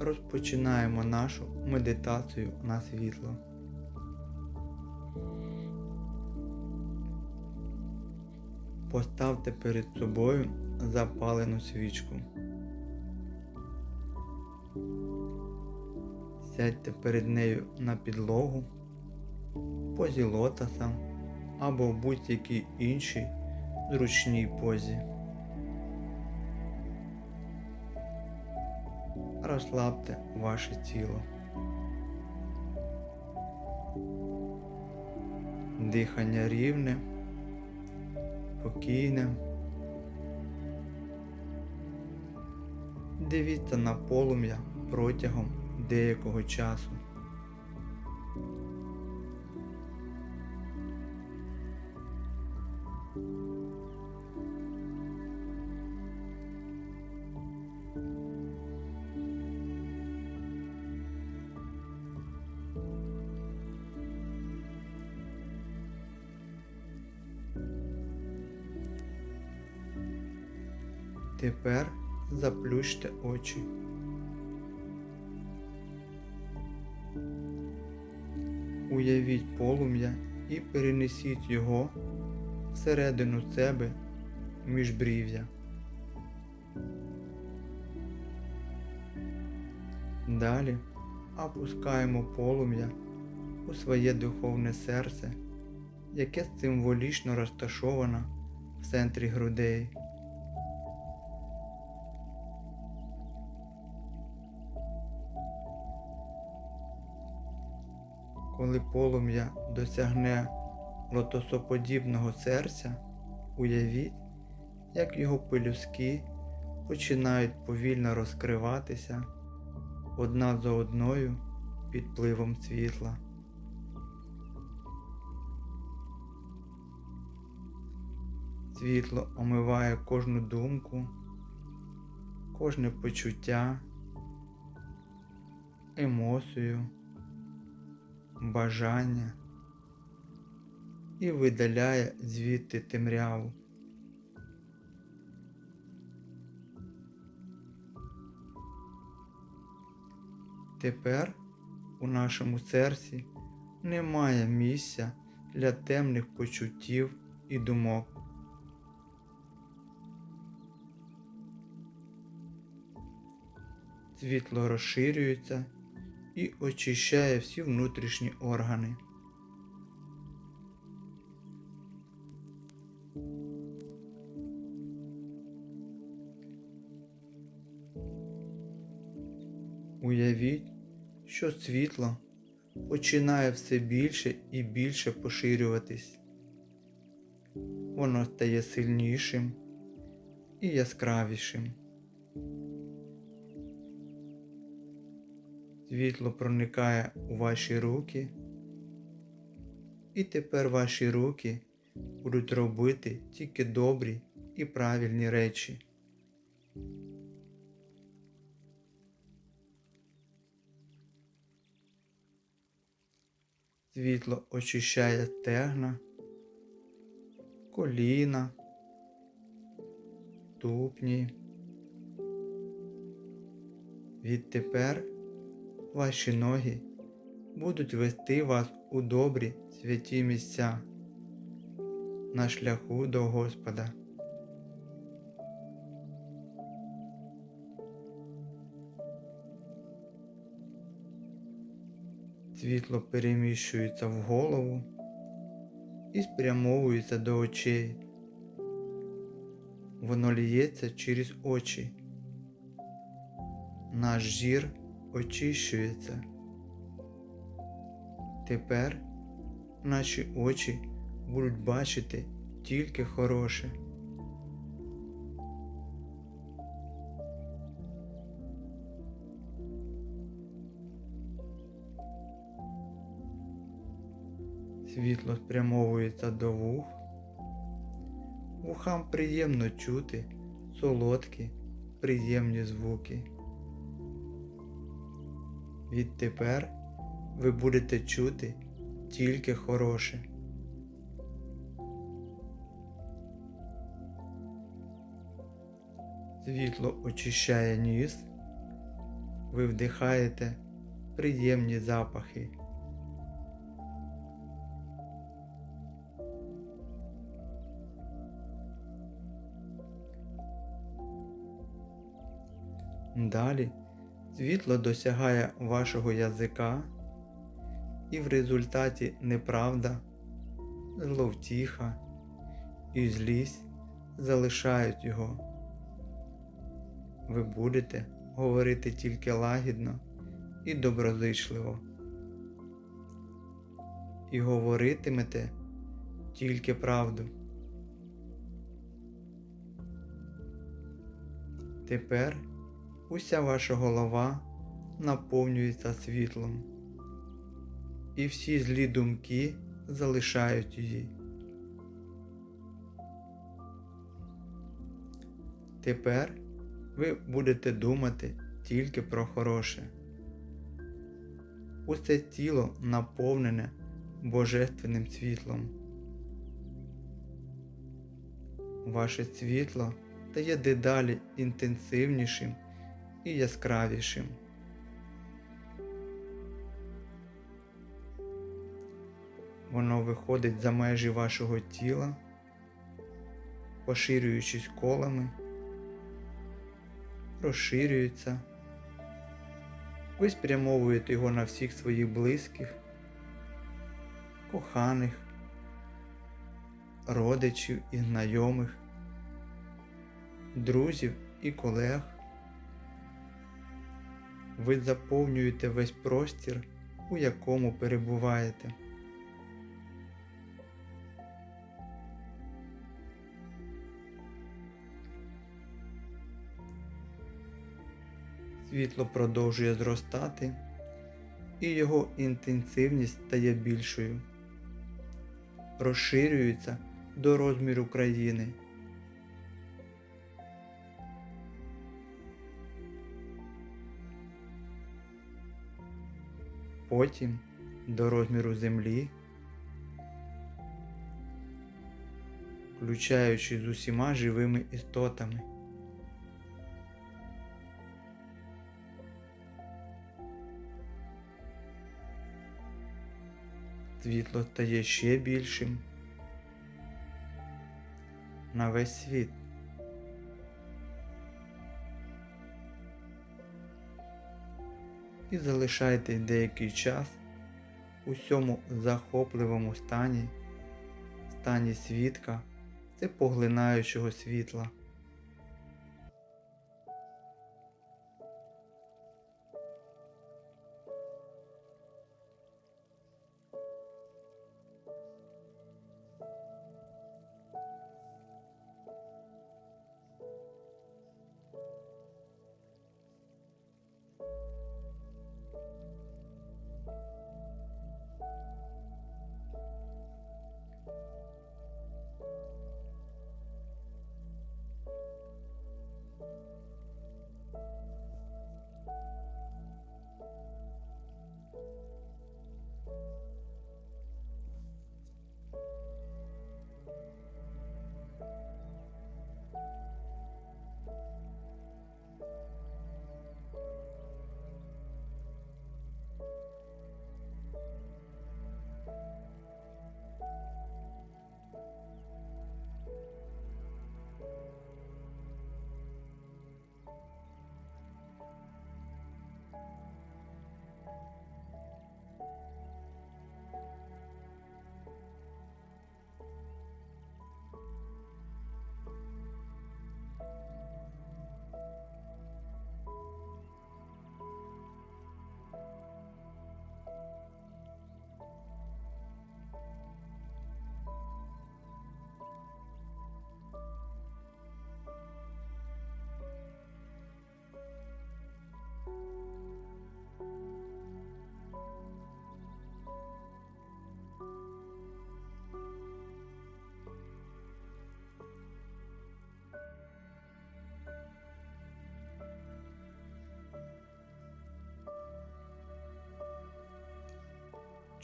розпочинаємо нашу медитацію на світло. Поставте перед собою запалену свічку. Сядьте перед нею на підлогу, позі лотоса або в будь-якій іншій зручній позі. Розслабте ваше тіло. Дихання рівне, спокійне. Дивіться на полум'я протягом деякого часу. Тепер заплющте очі. Уявіть полум'я і перенесіть його всередину себе між брів'я. Далі опускаємо полум'я у своє духовне серце, яке символічно розташовано в центрі грудей. Коли полум'я досягне лотосоподібного серця, уявіть, як його пелюстки починають повільно розкриватися одна за одною під впливом світла. Світло омиває кожну думку, кожне почуття, емоцію бажання і видаляє звідти темряву. Тепер у нашому серці немає місця для темних почуттів і думок. Світло розширюється і очищає всі внутрішні органи. Уявіть, що світло починає все більше і більше поширюватись. Воно стає сильнішим і яскравішим. Світло проникає у ваші руки, і тепер ваші руки будуть робити тільки добрі і правильні речі. Світло очищає стегна, коліна, ступні. Відтепер ваші ноги будуть вести вас у добрі святі місця на шляху до Господа. Світло переміщується в голову і спрямовується до очей. Воно ліється через очі. Наш зір очищується. Тепер наші очі будуть бачити тільки хороше. Світло спрямовується до вух. Вухам приємно чути солодкі, приємні звуки. Відтепер ви будете чути тільки хороше. Світло очищає ніс, ви вдихаєте приємні запахи. Далі світло досягає вашого язика, і в результаті неправда, зловтіха і злість залишають його. Ви будете говорити тільки лагідно і доброзичливо. І говоритимете тільки правду. Тепер уся ваша голова наповнюється світлом, і всі злі думки залишають її. Тепер ви будете думати тільки про хороше. Усе тіло наповнене божественним світлом. Ваше світло стає дедалі інтенсивнішим і яскравішим. Воно виходить за межі вашого тіла, поширюючись колами, розширюється. Ви спрямовуєте його на всіх своїх близьких, коханих, родичів і знайомих, друзів і колег. Ви заповнюєте весь простір, у якому перебуваєте. Світло продовжує зростати, і його інтенсивність стає більшою, розширюється до розміру країни. Потім до розміру землі, включаючи з усіма живими істотами. Світло стає ще більшим на весь світ. І залишайте деякий час у цьому захопливому стані, стані свідка це поглинаючого світла.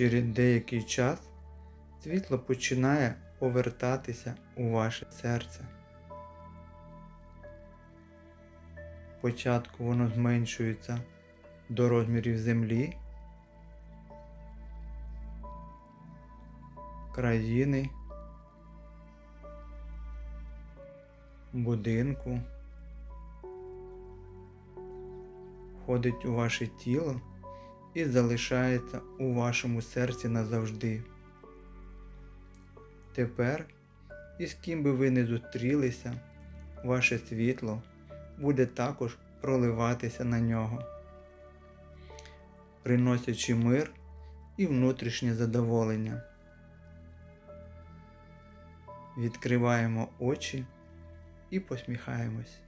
Через деякий час світло починає повертатися у ваше серце. Спочатку воно зменшується до розмірів землі, країни, будинку, входить у ваше тіло і залишається у вашому серці назавжди. Тепер, із ким би ви не зустрілися, ваше світло буде також проливатися на нього, приносячи мир і внутрішнє задоволення. Відкриваємо очі і посміхаємось.